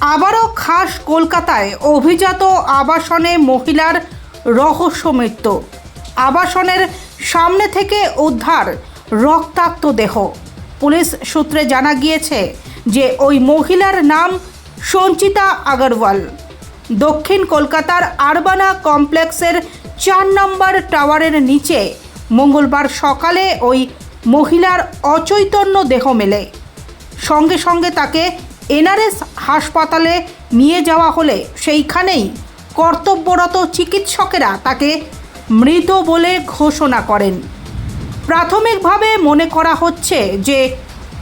আবারও খাস কলকাতায় অভিজাত আবাসনে মহিলার রহস্য আবাসনের সামনে থেকে উদ্ধার রক্তাক্ত দেহ। পুলিশ সূত্রে জানা গিয়েছে যে ওই মহিলার নাম সঞ্চিতা আগরওয়াল। দক্ষিণ কলকাতার আরবানা কমপ্লেক্সের চার নম্বর টাওয়ারের নিচে মঙ্গলবার সকালে ওই মহিলার অচৈতন্য দেহ মেলে। সঙ্গে সঙ্গে তাকে এনআরএস হাসপাতালে নিয়ে যাওয়া হলে সেইখানেই কর্তব্যরত চিকিৎসকেরা তাকে মৃত বলে ঘোষণা করেন। প্রাথমিকভাবে মনে করা হচ্ছে যে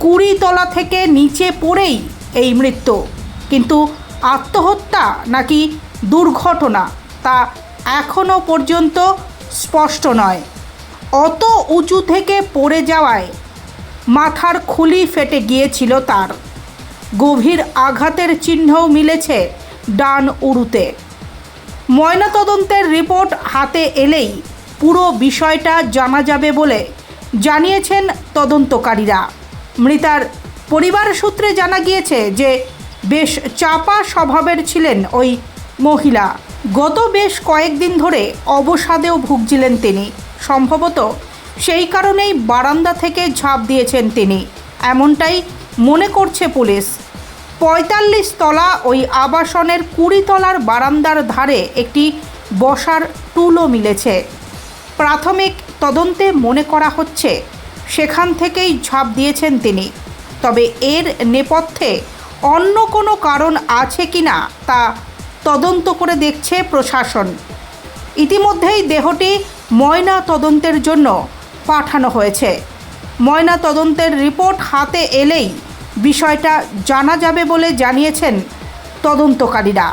কুড়ি তলা থেকে নিচে পড়েই এই মৃত্যু, কিন্তু আত্মহত্যা নাকি দুর্ঘটনা তা এখনও পর্যন্ত স্পষ্ট নয়। অত উঁচু থেকে পড়ে যাওয়ায় মাথার খুলি ফেটে গিয়েছিল তার। গভীর আঘাতের চিহ্নও মিলেছে ডান উরুতে। ময়নাতদন্তের রিপোর্ট হাতে এলেই পুরো বিষয়টা জানা যাবে বলে জানিয়েছেন তদন্তকারীরা। মৃতার পরিবার সূত্রে জানা গিয়েছে যে বেশ চাপা স্বভাবের ছিলেন ওই মহিলা। গত বেশ কয়েকদিন ধরে অবসাদেও ভুগছিলেন তিনি। সম্ভবত সেই কারণেই বারান্দা থেকে ঝাঁপ দিয়েছেন তিনি। এমনটাই মনে করছে পুলিশ। পঁয়তাল্লিশ তলা ওই আবাসনের কুড়ি তলার বারান্দার ধারে একটি বসার টুলও মিলেছে। প্রাথমিক তদন্তে মনে করা হচ্ছে, সেখান থেকেই ঝাঁপ দিয়েছেন তিনি। তবে এর নেপথ্যে অন্য কোনো কারণ আছে কি না তা তদন্ত করে দেখছে প্রশাসন। ইতিমধ্যেই দেহটি ময়না তদন্তের জন্য পাঠানো হয়েছে। ময়না তদন্তের রিপোর্ট হাতে এলেই বিষয়টা জানা যাবে বলে জানিয়েছেন তদন্তকারীরা।